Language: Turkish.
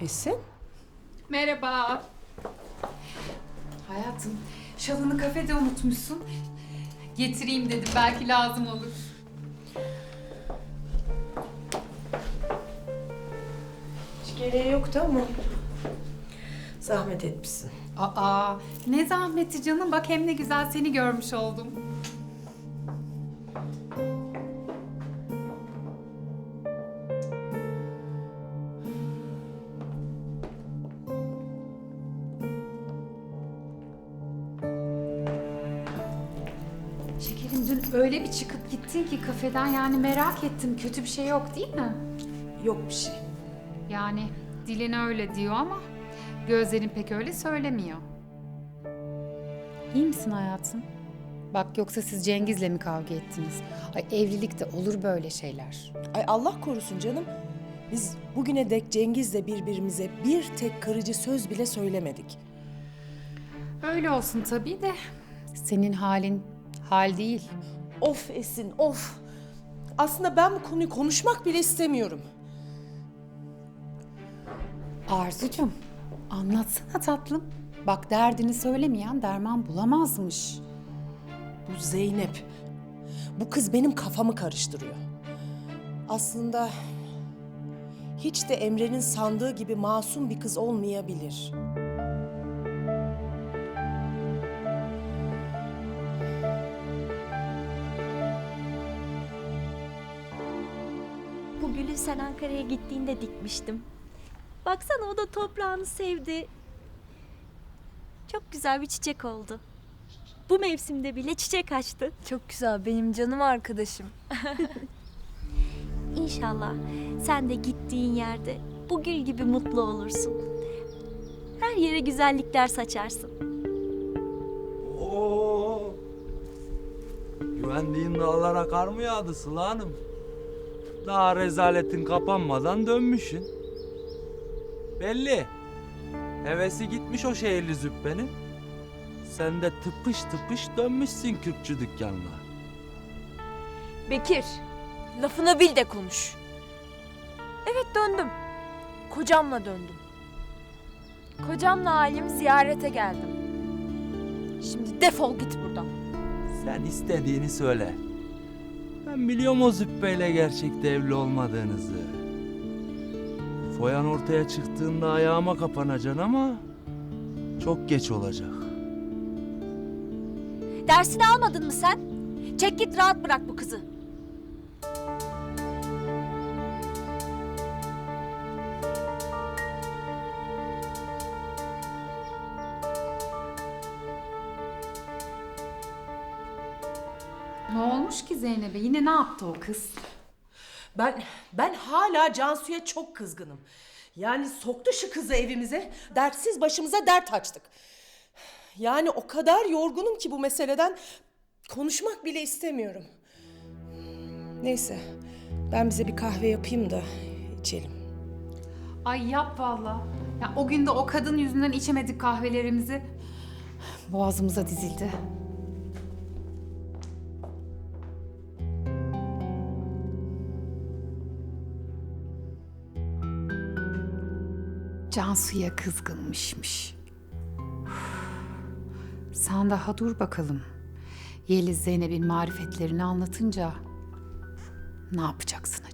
Esin? Merhaba. Hayatım, şalını kafede unutmuşsun. Getireyim dedim, belki lazım olur. Hiç gereği yoktu ama zahmet etmişsin. Aa, ne zahmeti canım. Bak hem ne güzel seni görmüş oldum. Öyle bir çıkıp gittin ki kafeden yani merak ettim. Kötü bir şey yok değil mi? Yok bir şey. Yani dilin öyle diyor ama gözlerin pek öyle söylemiyor. İyi misin hayatım? Bak yoksa siz Cengiz'le mi kavga ettiniz? Ay evlilikte olur böyle şeyler. Ay Allah korusun canım. Biz bugüne dek Cengiz'le birbirimize bir tek kırıcı söz bile söylemedik. Öyle olsun tabii de senin halin hal değil. Of Esin of. Aslında ben bu konuyu konuşmak bile istemiyorum. Arzucum anlatsana tatlım. Bak derdini söylemeyen derman bulamazmış. Bu Zeynep. Bu kız benim kafamı karıştırıyor. Aslında hiç de Emre'nin sandığı gibi masum bir kız olmayabilir. Bu gülü sen Ankara'ya gittiğinde dikmiştim. Baksana o da toprağını sevdi. Çok güzel bir çiçek oldu. Bu mevsimde bile çiçek açtı. Çok güzel benim canım arkadaşım. İnşallah sen de gittiğin yerde bu gül gibi mutlu olursun. Her yere güzellikler saçarsın. Oo. Güvendiğin dağlara kar mı yağdı Sıla Hanım? Daha rezaletin kapanmadan dönmüşsün. Belli. Hevesi gitmiş o şehirli züppenin. Sen de tıpış tıpış dönmüşsün kürkçü dükkanına. Bekir, lafını bil de konuş. Evet döndüm. Kocamla döndüm. Kocamla ailemi ziyarete geldim. Şimdi defol git buradan. Sen istediğini söyle. Ben biliyorum o züppeyle gerçekte evli olmadığınızı. Foyan ortaya çıktığında ayağıma kapanacaksın ama çok geç olacak. Dersini almadın mı sen? Çek git rahat bırak bu kızı. Ne olmuş ki Zeynep'e? Yine ne yaptı o kız? Ben ben hala Cansu'ya çok kızgınım. Yani soktu şu kızı evimize, dertsiz başımıza dert açtık. Yani o kadar yorgunum ki bu meseleden konuşmak bile istemiyorum. Neyse, ben bize bir kahve yapayım da içelim. Ay yap valla. Ya o gün de o kadın yüzünden içemedik kahvelerimizi. Boğazımıza dizildi. Cansu'ya kızgınmışmış. Sen daha dur bakalım. Yeliz Zeynep'in marifetlerini anlatınca ne yapacaksın